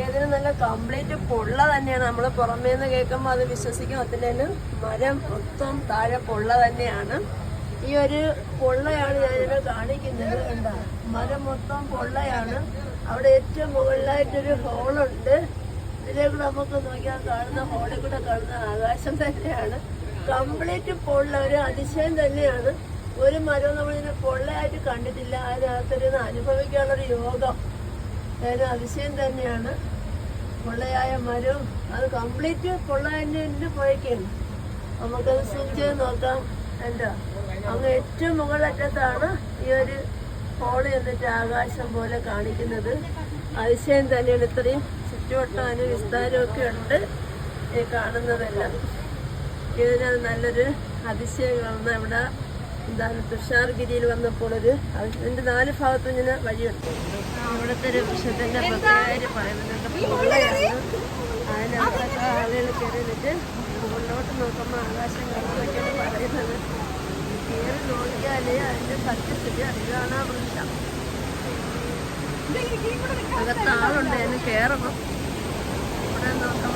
ഇതിന് നല്ല കംപ്ലീറ്റ് പൊള്ള തന്നെയാണ്. നമ്മൾ പുറമേ നിന്ന് കേൾക്കുമ്പോൾ അത് വിശ്വസിക്കും. അതിന്റെ മരം മൊത്തം താഴെ പൊള്ള തന്നെയാണ്. ഈ ഒരു പൊള്ളയാണ് ഞാനിവിടെ കാണിക്കുന്നത്. എന്താ? മരം മൊത്തം പൊള്ളയാണ്. അവിടെ ഏറ്റവും മുകളിലായിട്ടൊരു ഹോളുണ്ട്. ഇതിലേക്ക് നമുക്ക് നോക്കിയാൽ കാണുന്ന ഹോളിൽ കൂടെ കാണുന്ന ആകാശം തന്നെയാണ്. കംപ്ലീറ്റ് പൊള്ള ഒരു അതിശയം തന്നെയാണ്. ഒരു മരവും നമ്മളിതിനെ പൊള്ളയായിട്ട് കണ്ടിട്ടില്ല. അതിനകത്തൊരു അനുഭവിക്കാനുള്ളൊരു യോഗം. ഒരു അതിശയം തന്നെയാണ്. പൊള്ളയായ മരവും അത് കംപ്ലീറ്റ് പൊള്ള തന്നെ പോയേക്കാണ് നമുക്കത് സൂം ചെയ്ത് നോക്കാം. എന്താ അങ്ങ് ഏറ്റവും മുകളറ്റത്താണ് ഈ ഒരു ഹോൾ എന്നിട്ട് ആകാശം പോലെ കാണിക്കുന്നത്. അതിശയം തന്നെയാണ്. ഇത്രയും ചുറ്റുവട്ടം അതിന് വിസ്താരമൊക്കെ ഉണ്ട്. ഈ കാണുന്നതെല്ലാം. ഇതിനത് നല്ലൊരു അതിശയം കാണുന്ന ഇവിടെ എന്താണ് തുഷാർഗിരിയിൽ വന്നപ്പോൾ ഒരു അതിന്റെ നാല് ഭാഗത്തും ഇങ്ങനെ വഴിയുണ്ട്. അവിടുത്തെ ഒരു വൃക്ഷത്തിന്റെ പ്രത്യേകത പറയുന്നുണ്ട്. പൊള്ളയാണ് അതിനകത്തൊക്കെ ആളുകൾ കയറിയിട്ട് മുകളിലോട്ട് നോക്കുമ്പോൾ ആകാശം കാണുന്നൊക്കെയാണ് പറയുന്നത്. കയറി നോക്കിയാലേ അതിന്റെ സത്യസ്ഥിതി അറിയാനാ വൃക്ഷം. അകത്താളുണ്ട് അതിന് കയറണം. ഇവിടെ നോക്കാം